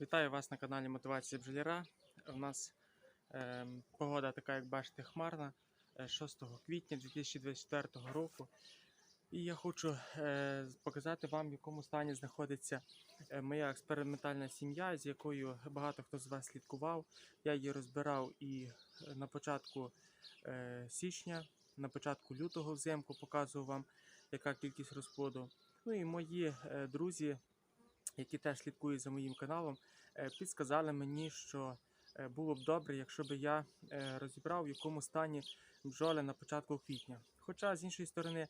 Вітаю вас на каналі Мотивація бджоляра. У нас е, погода така, як бачите, хмарна е, 6 квітня 2024 року. І я хочу е, показати вам, в якому стані знаходиться е, моя експериментальна сім'я, з якою багато хто з вас слідкував. Я її розбирав і е, на початку е, січня, на початку лютого взимку показував вам, яка кількість розплоду. Ну і мої е, друзі, які теж слідкують за моїм каналом, е, підсказали мені, що е, було б добре, якщо б я е, розібрав, в якому стані бджоли на початку квітня. Хоча, з іншої сторони,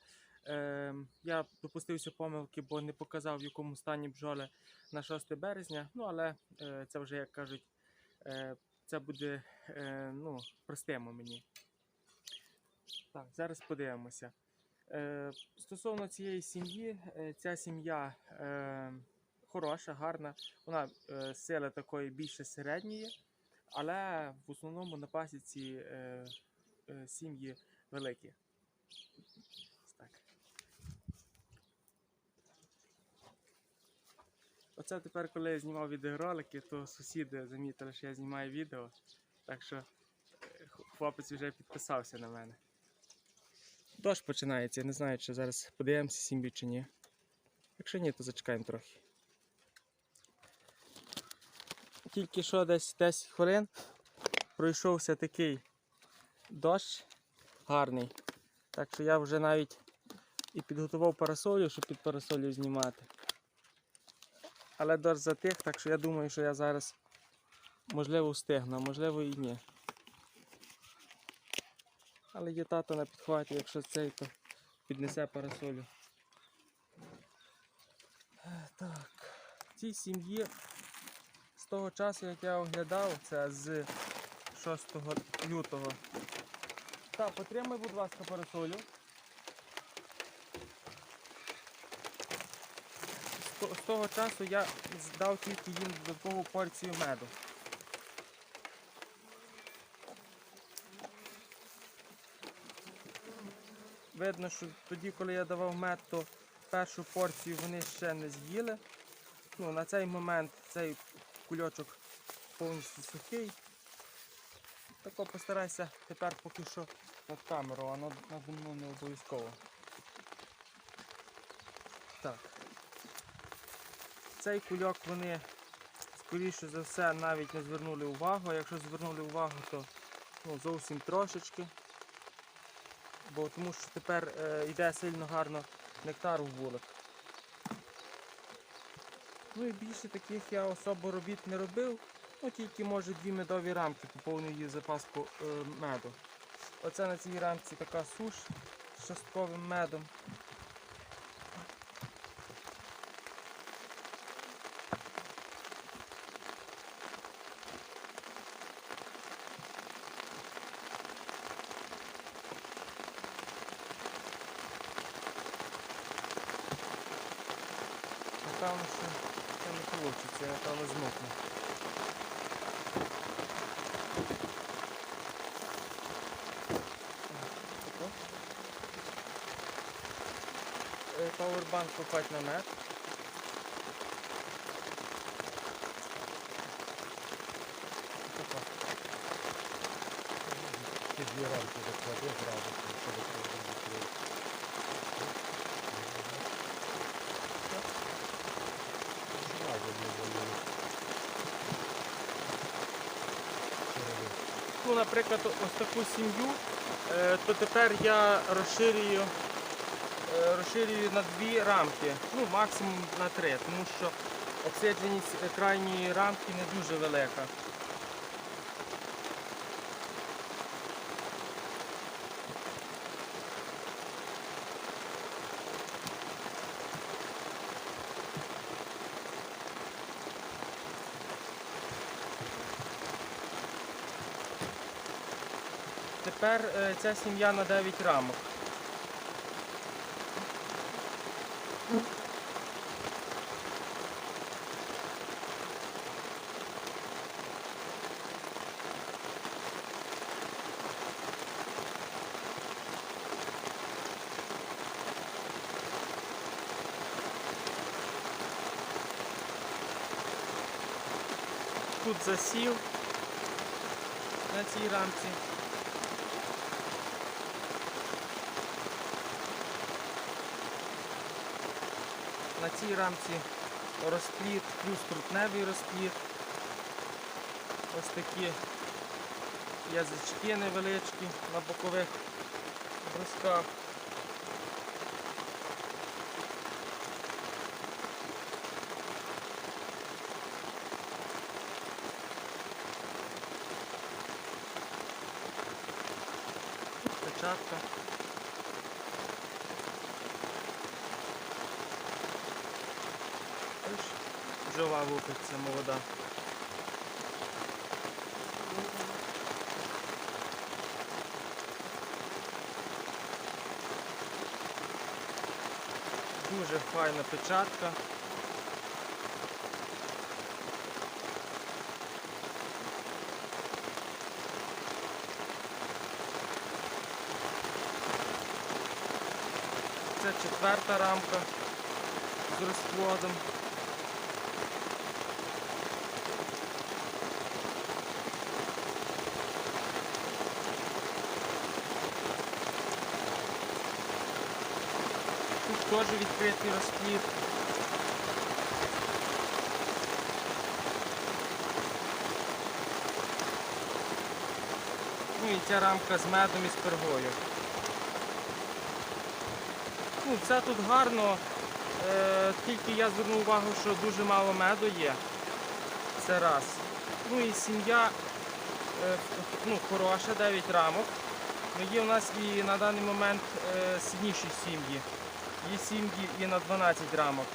е, я допустився помилки, бо не показав, в якому стані бджоли на 6 березня. Ну, але це вже, як кажуть, це буде ну, простимо мені. Так, зараз подивимося. Стосовно цієї сім'ї, ця сім'я е, хороша, гарна. Вона е, сили такої більше середньої, але в основному на пасіці е, е, сім'ї великі. Так. Оце тепер, коли я знімав відеоролики, то сусіди замітили, що я знімаю відео. Так що е, хлопець вже підписався на мене. Дощ починається, я не знаю, чи зараз подивимося сім'ю чи ні. Якщо ні, то зачекаємо трохи. Тільки що десь 10 хвилин пройшовся такий дощ гарний. Так що я вже навіть і підготував парасолю, щоб під парасолю знімати. Але дощ затих, так що я думаю, що я зараз можливо встигну, а можливо і ні. Але є тато на підхваті, якщо цей, то піднесе парасолю. Так, в цій сім'ї з того часу, як я оглядав, це з 6 лютого. Так, потримай, будь ласка, парасолю. З З того часу я здав тільки їм додаткову порцію меду. Видно, що тоді, коли я давав мед, то першу порцію вони ще не з'їли. Ну, на цей момент цей кульочок повністю сухий. Тако постарайся тепер поки що над камерою, а над, над мною не обов'язково. Так. Цей кульок вони, скоріше за все, навіть не звернули увагу. Якщо звернули увагу, то ну, зовсім трошечки. Бо тому що тепер е, йде сильно гарно нектар у вулик. Ну і більше таких я особо робіт не робив. Ну тільки може дві медові рамки поповнюю її запаску е, меду. Оце на цій рамці така суш з частковим медом. Напевно, що вийде, я напевно змокну. Е, Пауербанк купать на мед. Тако. Ті рамки заклади зразу, щоб це відкрити. Зразу не замінити. Ну, наприклад, ось таку сім'ю, е, то тепер я розширюю, е, розширюю на дві рамки, ну максимум на три, тому що обсидженість крайньої рамки не дуже велика. Тепер е, ця сім'я на 9 рамок. Тут засів на цій рамці. На цій рамці розпліт, плюс трутневий розпліт. Ось такі язички невеличкі на бокових брусках. Печатка. Ось Бджола лупиться молода. Дуже файна печатка. Це четверта рамка з розплодом. Теж відкритий розплід. Ну і ця рамка з медом і з пергою. Ну, все тут гарно, е, тільки я звернув увагу, що дуже мало меду є. Це раз. Ну і сім'я е, ну, хороша, 9 рамок. Ну, є у нас і на даний момент е, сильніші сім'ї. Є сім'ї і на 12 рамок.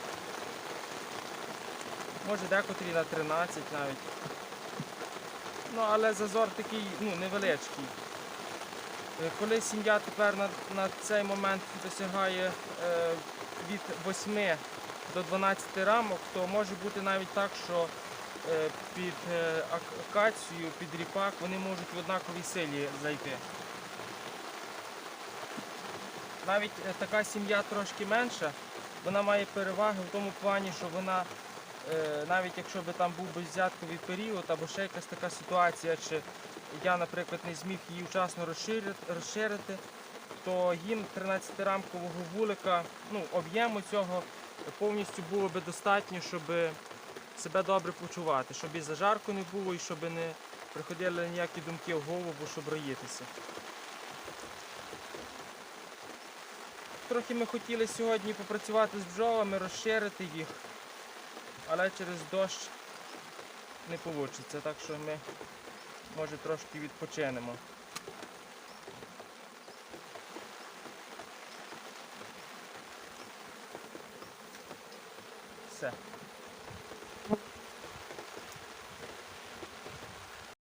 Може декотрі на 13 навіть. Ну, але зазор такий ну, невеличкий. Е, Коли сім'я тепер на, на цей момент досягає е, від 8 до 12 рамок, то може бути навіть так, що е, під е, акацію, під ріпак вони можуть в однаковій силі зайти. Навіть е, така сім'я трошки менша, вона має переваги в тому плані, що вона, е, навіть якщо би там був безвзятковий період або ще якась така ситуація, чи я, наприклад, не зміг її вчасно розширити то їм 13-рамкового вулика, ну, об'єму цього повністю було би достатньо, щоб себе добре почувати, щоб і зажарку не було, і щоб не приходили ніякі думки в голову, щоб роїтися. Трохи ми хотіли сьогодні попрацювати з бджолами, розширити їх, але через дощ не вийде, так що ми може трошки відпочинемо. Все.